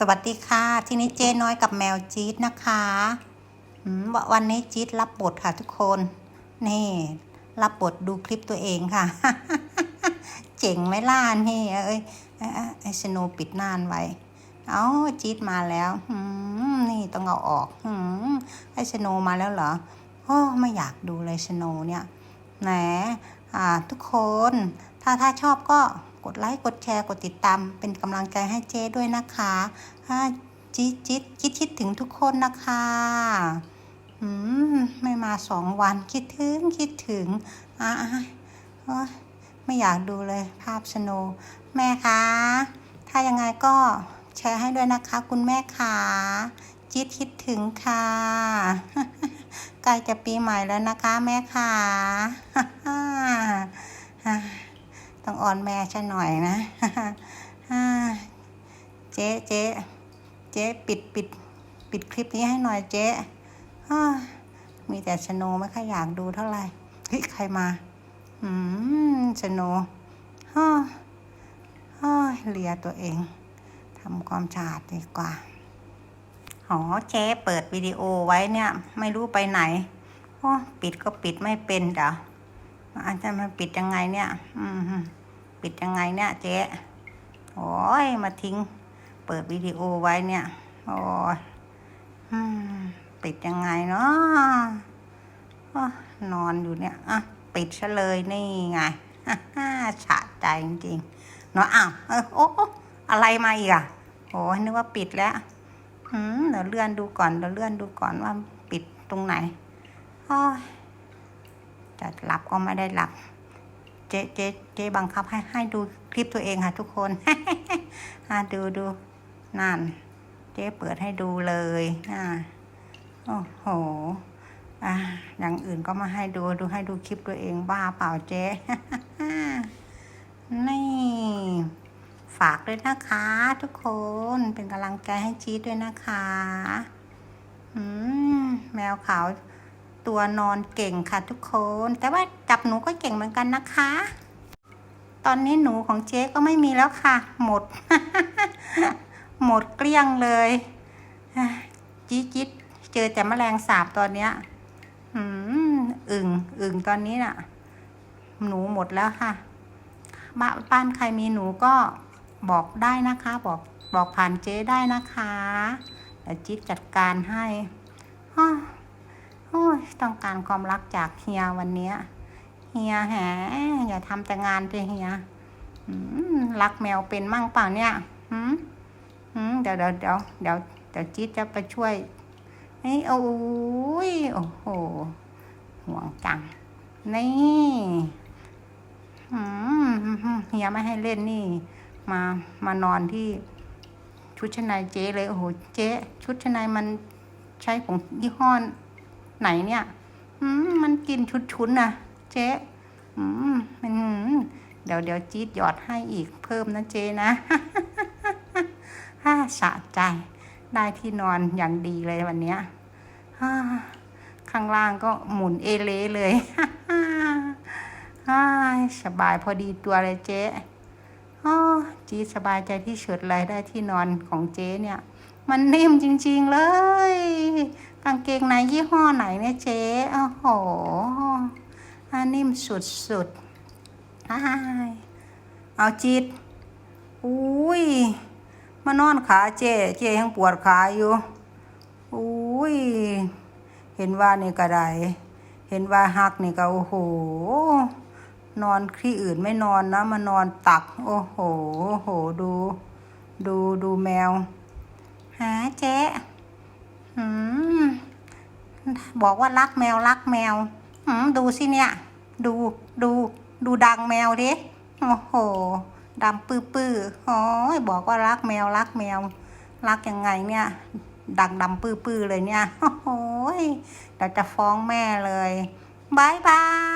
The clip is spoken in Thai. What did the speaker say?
สวัสดีค่ะ ที่นี้เจ๊น้อยกับแมวจี๊ดนะคะวันนี้จี๊ดรับบทค่ะทุกคน นี่ รับบทดูคลิปตัวเองค่ะ เจ๋งไหมล่ะนี่ เอ้ยเอ้ยเอ้ไอสโนปิดนานไว้ เอาจี๊ดมาแล้วนี่ต้องเอาออกอืมไอสโนมาแล้วเหรอโอ้ไม่อยากดูเลยสโนเนี่ยแหนทุกคน ถ้าถ้าชอบก็ กดไลค์ กดแชร์ กดติดตาม เป็นกำลังใจให้เจ๊ด้วยนะคะอ่าจิ๊ดจิ๊ดคิดคิดถึงทุกคนนะคะอืมไม่มาสองวันคิดถึงคิดถึงอ่าไม่อยากดูเลยภาพสโนแม่คะ ถ้ายังไงก็แชร์ให้ด้วยนะคะ คุณแม่ขาจิ๊ดคิดถึงค่ะใกล้จะปีใหม่แล้วนะคะ แม่ขา ต้องอ่อนแม่ใช่หน่อยนะเจ๊เจ๊เจ๊ปิดปิดปิดคลิปนี้ให้หน่อยเจ๊มีแต่ชโนไม่ค่อยอยากดูเท่าไหร่เฮ้ยใครมา อืมชโนฮ่าฮ่าเลียตัวเองทำความสะอาดดีกว่าหอเจ๊เปิดวิดีโอไว้เนี่ย ไม่รู้ไปไหนโอ้ปิดก็ปิดไม่เป็นเดี๋ยว อาจจะมาปิดยังไงเนี่ย อืมปิดยังไงเนี่ย เจ๊โอ้ยมาทิ้ง เปิดวิดีโอไว้เนี่ย โอ้ยปิดยังไงเนาะนอนอยู่เนี่ย อะ ปิดซะเลยนี่ไงฉะใจจริงๆเนาะอ้าวเออโอ้อะไรมาอีกอะโอ้ยนึกว่าปิดแล้วอืมเดี๋ยวเลื่อนดูก่อนเดี๋ยวเลื่อนดูก่อนว่าปิดตรงไหนโอ้ย จะหลับก็ไม่ได้หลับ เจ๊เจ๊เจ๊บังคับให้ให้ดูคลิปตัวเองค่ะทุกคนอ่าดูดูนั่น เจ๊เปิดให้ดูเลยอ่าโอ้โหอ่าอย่างอื่นก็มาให้ดูดูให้ดูคลิปตัวเองบ้าเปล่าเจ๊นี่ฝากด้วยนะคะ ทุกคนเป็นกำลังใจให้จี๊ดด้วยนะคะ อืม แมวขาว ตัวนอนเก่งค่ะทุกคน แต่ว่าจับหนูก็เก่งเหมือนกันนะคะ ตอนนี้หนูของเจ๊ก็ไม่มีแล้วค่ะ หมด หมดเกลี้ยงเลยจี๊ดจิ๊ดเจอแต่แมลงสาบตอนเนี้ยอึ่งอึ่งตอนนี้น่ะ หนูหมดแล้วค่ะบ้านบ้านใครมีหนูก็บอกได้นะคะ บอกบอกผ่านเจ๊ได้นะคะเดี๋ยวจิ๊ดจัดการให้ อ้อโอ้ยต้องการความรักจากเฮียวันเนี้ยเฮียแหอย่าทำแต่งานเลยเฮียรักแมวเป็นมั่งเปล่าเนี่ยหืมเดี๋ยวเดี๋ยวเดี๋ยวเดี๋ยวเดี๋ยวจี๊ดจะไปช่วยเฮ้ยโอ้ยโอ้โหห่วงจัง นี่เฮียไม่ให้เล่นนี่ มามานอนที่ชุดชั้นในเจ๊เลย โอ้โห เจ๊ชุดชั้นในมันใช้ของยี่ห้อ ไหนเนี่ยอืมมันกินชุดชุนนะเจ๊อืมมันเดี๋ยวเดี๋ยวจี๊ดหยอดให้อีกเพิ่มนะเจ๊นะฮ่าสะใจ ได้ที่นอนอย่างดีเลยวันเนี้ยฮ่าข้างล่างก็หมุนเอเลเลยฮ่าสบายพอดีตัวเลยเจ๊อ้อจี๊ดสบายใจที่สุดเลยได้ที่นอนของเจ๊เนี่ย มันนิ่มจริง ๆเลย กางเกงในยี่ห้อไหนเนี่ยเจ๊โอ้โหอันนิ่มสุดๆอ้ายเอาจิต อุ้ย มานอนขาเจ๊เจ๊ยังปวดขาอยู่ อุ้ย เห็นว่านี่ก็ได้เห็นว่าหักนี่ก็โอ้โห นอนที่อื่นไม่นอนนะมานอนตัก โอ้โหโอ้โหดู ดูดูแมว หาเจ๊อืม บอกว่ารักแมวรักแมวอดูสิเนี่ย ดูดูดูดังแมวดิโอ้โหดำปื้อปื้อโอ้ยบอกว่ารักแมวรักแมว รักยังไงเนี่ย ดังดำปื้อปื้อเลยเนี่ยโอ้โหเดี๋ยวจะฟ้องแม่เลยบายบาย